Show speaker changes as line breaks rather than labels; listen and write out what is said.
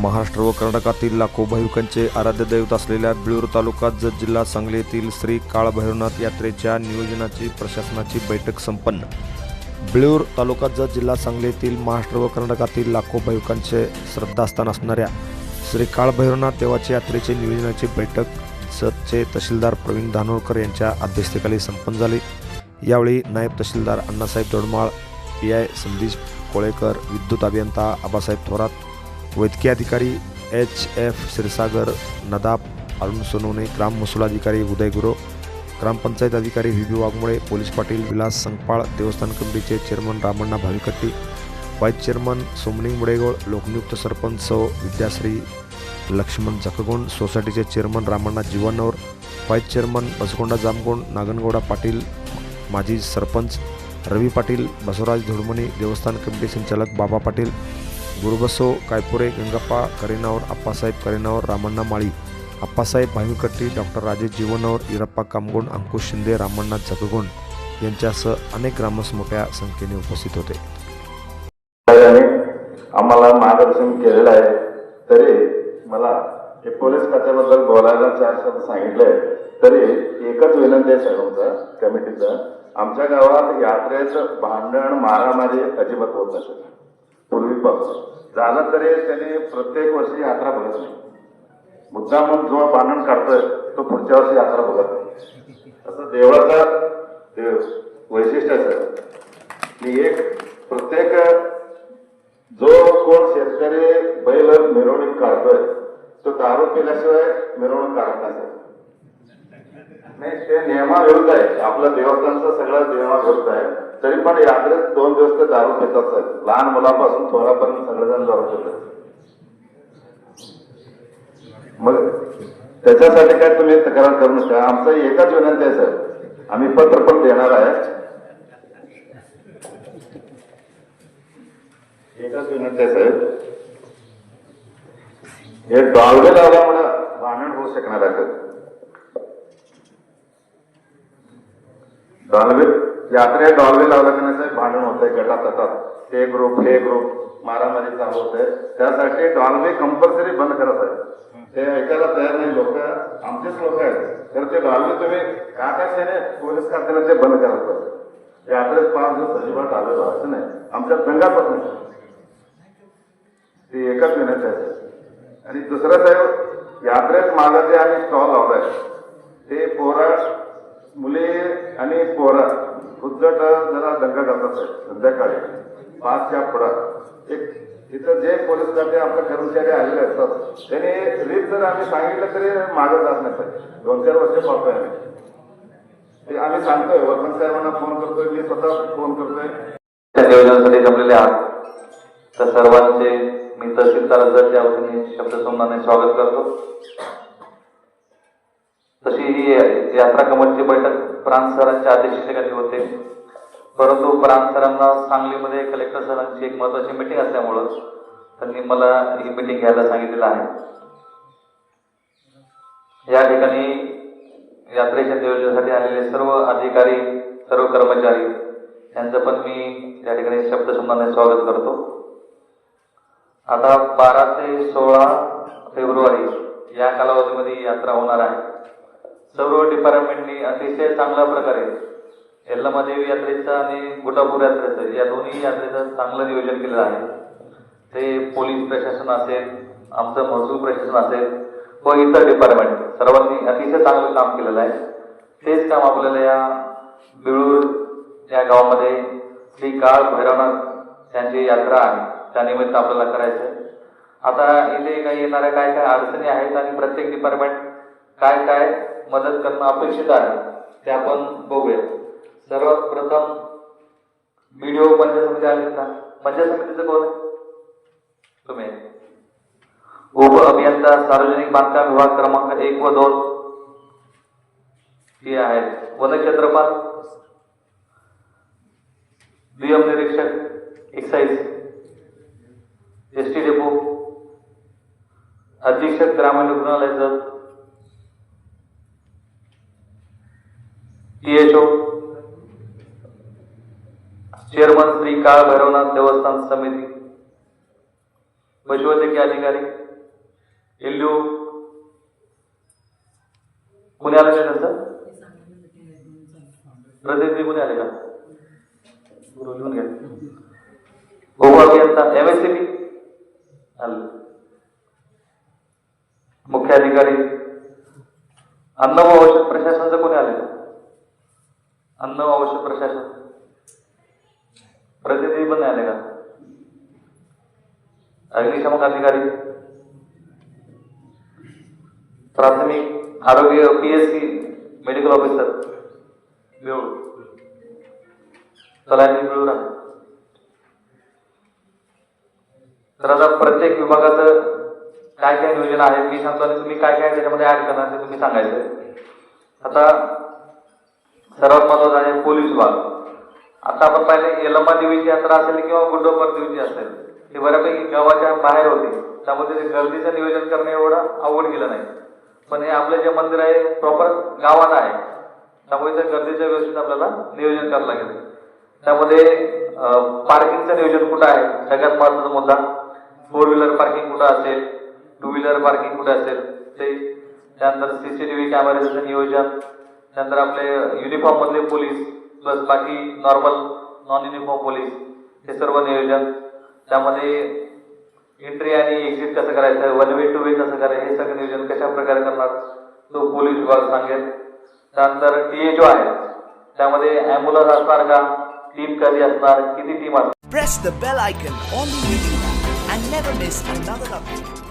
महाराष्ट्र व कर्नाटकातील लाखो भाविकांचे आराध्य दैवत असलेल्या बिळूर तालुका जत जिल्हा सांगली येथील श्री काळभैरवनाथ यात्रेच्या नियोजनाची प्रशासनाची बैठक संपन्न. बिळूर तालुका जत जिल्हा सांगली येथील महाराष्ट्र व कर्नाटकातील लाखो भाविकांचे श्रद्धास्थान असणाऱ्या श्री काळभैरवनाथ देवाच्या यात्रेचे नियोजनाची बैठक जतचे तहसीलदार प्रवीण धानोरकर यांच्या अध्यक्षतेखाली संपन्न झाली. यावेळी नायब तहसीलदार अण्णासाहेब दोडमाळ पी आय संदेश कोळेकर विद्युत अभियंता आबासाहेब थोरात वैद्यकीय अधिकारी एच एफ क्षीरसागर नदाब अरुण सोनवणे ग्राम महसूल अधिकारी उदय गुरो ग्रामपंचायत अधिकारी V B Waghmole police Patil Vilas Sangpal देवस्थान कमिटीचे chairman Ramanna Bhavikatti vice chairman Somani Mudegol लोकनियुक्त sarpanch सौ विद्याश्री लक्ष्मण जखगोंड सोसायटीचे chairman Ramanna Jeevanvar vice chairman Basgonda Jamgond Nagangouda Patil माजी सरपंच रवी पाटील बसवराज धुडमणी देवस्थान कमिटी संचालक बाबा पाटील गुरुबसो कायपुरे गंगप्पा करेनावर आप्पासाहेब करेनावर रामण्णा माळी आप्पासाहेब भाविकट्टी डॉक्टर राजेश जीवनवर इरप्पा कामगोंड अंकुश शिंदे रामण्णा जगगोंड यांच्यासह अनेक ग्रामस्थ मोठ्या संख्येने उपस्थित होते.
आम्हाला मार्गदर्शन केलेलं आहे. तरी मला हे पोलीस खात्याबद्दल बोलायला चार शब्द सांगितले तरी एकच विनंती आहे सर्वांचा कमिटीचं. आमच्या गावात यात्रेचं भांडण मारामारी अजिबात होत नसेल. पूर्वीपासून झालं तरी त्याने प्रत्येक वर्षी यात्रा बघत नाही. मुद्दा म्हणून जो बांधण काढतोय तो पुढच्या वर्षी यात्रा बघत नाही. असं देवळाचं वैशिष्ट्य असं. की एक प्रत्येक जो कोण शेतकरी बैल मिरवणूक काढतोय तो दारू पिल्याशिवाय मिरवणूक काढत नाही. नाही ते नियमाविरुद्ध आहे. आपलं देवस्थानचं सगळं नियमाविरुद्ध आहे. तरी पण यात्रेत दोन दिवस ते दारू पितात सर. लहान मुलापासून थोरापर्यंत सगळेजण दारू पितात. मग त्याच्यासाठी काय तुम्ही तक्रार करू नका. आमचं एकच विनंती आहे सर. आम्ही पत्र पण देणार आहे. एकच विनंती आहे साहेब हे डॉल्बे लावल्यामुळे भांडण होऊ शकणार आहे डॉलवे यात्रे यात्रेत डॉल्बे लावला की नाही साहेब भांडण होतंय गटात गटात ते ग्रुप हे ग्रुप मारामारी चालू होते त्यासाठी डॉल्बे कंपल्सरी बंद करत आहे ते ऐकायला तयार नाही लोक. आमचेच लोक आहेत. तर ते डॉलवे तुम्ही काटाक्षेने पोलीस खात्याला ते बंद करत सर यात्रेत पाच दिवस अजिबात आलेलो असं नाही. आमच्या दंगापासून ते नाही ती एकच विनंती आहे आणि दुसरं साहेब यात्रेत मागं जे आम्ही स्टॉल लावलाय. ते पोरा मुली आणि पोहरात उद्धट जरा दंगा करतात संध्याकाळी. पाचच्या पुढात एक तिथं जे पोलीस खाते आपले कर्मचारी आलेले असतात त्याने रीत जर आम्ही सांगितलं तरी मागं जात नाही साहेब. दोन चार वर्ष पाहतोय आम्ही. ते आम्ही सांगतोय वर्मन साहेबांना फोन करतोय मी स्वतः फोन करतोय.
त्या नियोजनासाठी जमलेले आहात. तर सर्वांचे मी तहसीलदार जरच्या वतीने शब्दसंबंधाने स्वागत करतो. तशी ही यात्रा कमिटीची बैठक प्रांत सरांच्या अध्यक्षतेखाली होते. परंतु प्रांत सरांना सांगलीमध्ये कलेक्टर सरांची एक महत्वाची मिटिंग असल्यामुळं त्यांनी मला ही मिटिंग घ्यायला सांगितलेलं आहे. या ठिकाणी यात्रेच्या नियोजनासाठी आलेले सर्व अधिकारी सर्व कर्मचारी यांचं पण मी या ठिकाणी शब्दसंबंधाने स्वागत करतो. आता बारा ते सोळा फेब्रुवारी या कालावधीमध्ये यात्रा होणार आहे. सर्व डिपार्टमेंटनी अतिशय चांगल्या प्रकारे यल्लमादेवी यात्रेचं आणि गुटापूर यात्रेचं या दोन्ही यात्रेचं चांगलं नियोजन केलेलं आहे. ते पोलीस प्रशासन असेल आमचं महसूल प्रशासन असेल व इतर डिपार्टमेंट सर्वांनी अतिशय चांगलं काम केलेलं आहे. तेच काम आपल्याला या बिळूर या गावामध्ये श्री काळ भैरवनाथ यांची यात्रा आहे. त्यानिमित्त आपल्याला करायचं आहे. आता इथे काही येणाऱ्या काय काय अडचणी आहेत आणि प्रत्येक डिपार्टमेंट काय काय मदत करणं अपेक्षित आहे ते आपण बघूया सर्वात प्रथम व्हिडिओ पंचायत समिती आले का पंचायत समितीचं कोण आहे? तुम्ही उप अभियंता सार्वजनिक बांधकाम विभाग क्रमांक एक व दोन. हे आहेत. वनक्षेत्रपाल दुय्यम निरीक्षक एक्साईज. S T depot. अधीक्षक ग्रामीण रुग्णालयाचं सीएचओ चेअरमन श्री काळ भैरवनाथ देवस्थान समिती. पशुवैद्यकीय अधिकारी. एलयू. कुणी आलं नाही त्यांचं प्रतिनिधी कुणी आले का? गुरु लिहून घ्या. गोगो एम एस सी बी आलं. मुख्य अधिकारी अन्न व औषध प्रशासनाचं कोणी आले का? अन्न व औषध प्रशासन. प्रतिनिधी पण नाही आले का? अग्निशमक अधिकारी. प्राथमिक आरोग्य पीएससी मेडिकल ऑफिसर मिळू तलाठी मिळू आहे तर आता प्रत्येक विभागाचं काय काय नियोजन आहे मी सांगतो आणि तुम्ही काय काय त्याच्यामध्ये ऍड करणार ते तुम्ही सांगायचं आता सर्वात महत्वाचं आहे पोलीस विभाग आता आपण पाहिलं यलम्मा देवीची यात्रा असेल किंवा गुंडोपर देवीची असेल हे बऱ्यापैकी गावाच्या बाहेर होते. त्यामध्ये ते गर्दीचं नियोजन करणे एवढं अवघड गेलं नाही. पण हे आपलं जे मंदिर आहे प्रॉपर गावात आहे. त्यामुळे त्या गर्दीच्या व्यवस्थित आपल्याला नियोजन करावं लागेल. त्यामध्ये पार्किंगचं नियोजन कुठं आहे? सगळ्यात महत्त्वाचा मुद्दा फोर व्हीलर पार्किंग कुठं असेल? टू व्हीलर पार्किंग कुठं असेल? ते त्यानंतर सीसीटीव्ही कॅमेऱ्याचं नियोजन त्यानंतर आपले युनिफॉर्म मधले पोलीस प्लस बाकी नॉर्मल नॉन युनिफॉर्म पोलीस हे सर्व नियोजन. त्यामध्ये एंट्री आणि एक्झिट कसं करायचं वन वे टू वे कसं करायचं हे सगळं नियोजन कशा प्रकारे करणार तो पोलीस विभाग सांगेल. त्यानंतर टी जो आहे त्यामध्ये ॲम्ब्युलन्स असणार का टीम कधी असणार किती टीम असणार?
Press the bell icon on and never miss another update.